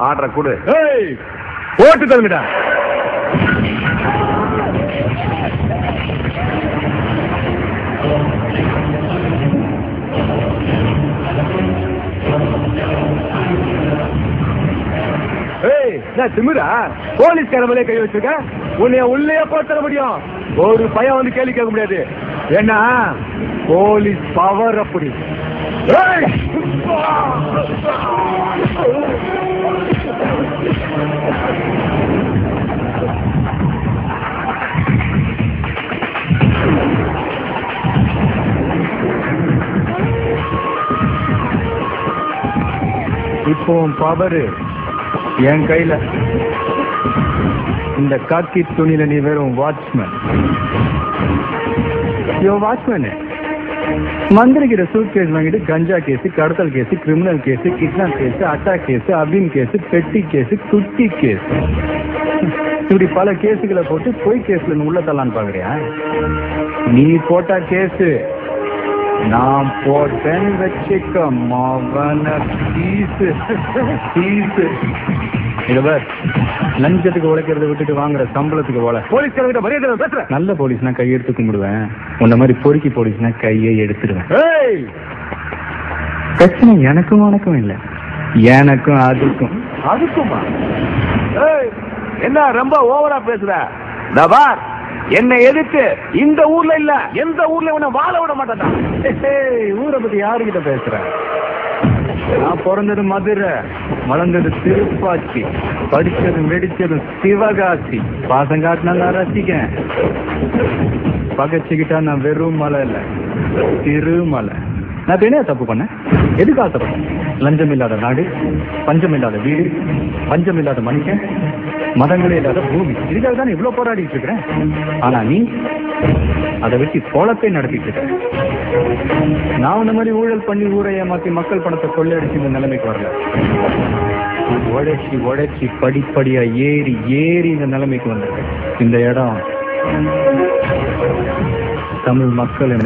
ஆர்டரை கொடு. ஏய்! போட்டு தருங்கடா ஏய் நான் திமிரா? போலீஸ்கார மேலே கை வச்சிருக்க? உன்னைய உள்ளே போட்டு தர முடியும். ஒரு பையன் வந்து கேள்வி கேட்க முடியாது. ஏன்னா போலீஸ் பவர் அப்படி. இப்போ பவரு என் கையில. இந்த காக்கி துணியில நீ வெறும் வாட்ச்மேன் யோ வாட்ச்மேன் மந்திரிக்கிற சூட் கேஸ் வாங்கிட்டு கஞ்சா கேஸ் கடத்தல் case criminal case kidnap case attack case அபின் கேஸ் பெட்டி கேஸ் குட்டி கேஸ் இப்படி பல கேஸுகளை போட்டு பொய் கேஸ்ல உள்ள தள்ளான்னு பாக்குறியா? நீ போட்டா கேஸ் நான் போட்டேன்னு வச்சுக்க மவன பீஸ். பீஸ். இதுவர் லஞ்சத்துக்கு உழைக்கிறத விட்டுட்டு வாங்குற சம்பளத்துக்கு போல. போலீஸ்காரங்கிட்ட மரியாதை பேசுற. நல்ல போலீஸ்னா கையெடுத்து கும்பிடுவேன். உன்ன மாதிரி பொறுக்கி போலீஸ்னா கையை எடுத்துடுவேன். பிரச்சனை எனக்கும் உனக்கும் இல்ல. எனக்கும் அதுக்கும். அதுக்குமா? என்ன ரொம்ப ஓவரா பேசுற? இந்த பார் என்னை எதிர்த்து இந்த ஊர்ல இல்ல எந்த ஊர்ல உன்னை வாழ விட மாட்டேன் ஊரை பத்தி யாருகிட்ட பேசுற? நான் பிறந்தது மதுரை வளர்ந்தது திருப்பாச்சி படிச்சது மெடிச்சது சிவகாசி. பாசம் காட்டினா நான் ரசிக்கேன். பகச்சுக்கிட்டா நான் வெறும் மலை இல்ல திருமலை நான் இப்ப என்ன தப்பு பண்ணேன்? எதுக்கு ஆசைப்பட்டேன் லஞ்சம் இல்லாத நாடு பஞ்சம் இல்லாத வீடு பஞ்சம் இல்லாத மனுஷன் மதங்களே இல்லாத பூமி. இதுக்காக தான் இவ்வளவு போராடிட்டு இருக்கிறேன்? ஆனா நீ அதை வச்சு கோலத்தை நடத்திட்டு இருக்க. நான் இந்த மாதிரி ஊழல் பண்ணி ஊரை ஏமாத்தி மக்கள் பணத்தை கொள்ளையடிச்சு இந்த நிலைமைக்கு வரல. உழைச்சி உழைச்சி படிப்படியா ஏறி ஏறி இந்த நிலைமைக்கு வந்திருக்கேன். இந்த இடம் தமிழ் மக்கள்